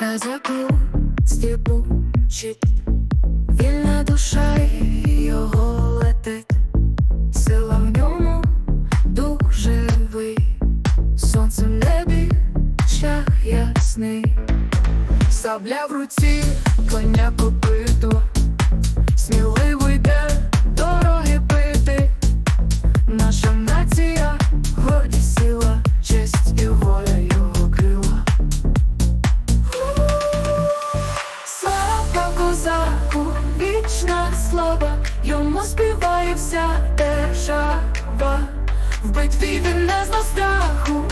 Казаку стіпучить, вільна душа його летить, сила в ньому дух живий, сонце в небі, шлях ясний, сабля в руці, коня копито, сміливо козаку, вічна слава, йому співає вся держава. В битві він не зна страху,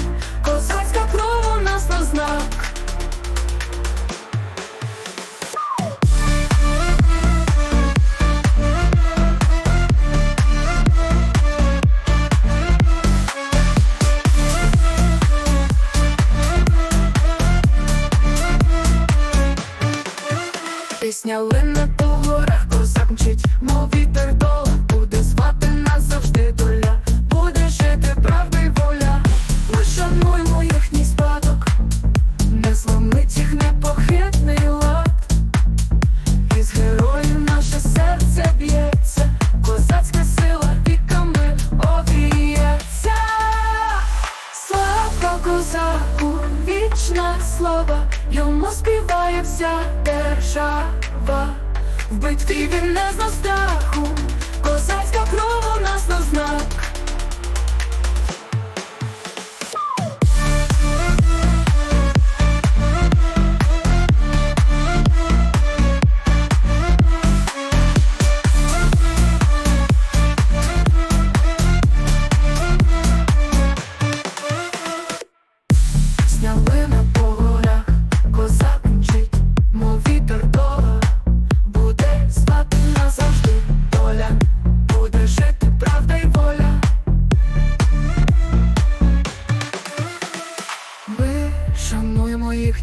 Пісня лине по горах, козак мчить, мов вітер дола, буде звати нас завжди доля, буде жити правда й воля. Ми шануємо їхній спадок, не зломить їх непохитний лад. Із героїв наше серце б'ється, козацька сила віками обіється. Слава козаку, вічна слава, йому співає вся держава. В битві він не зна страху,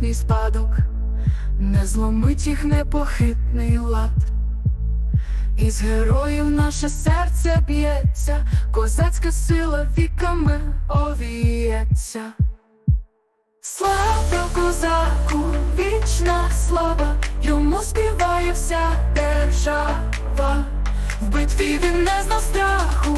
їхній спадок, не зломить їх непохитний лад. Із героїв наше серце б'ється, козацька сила віками овіється. Слава козаку, вічна слава, йому співає вся держава. В битві він не зна страху,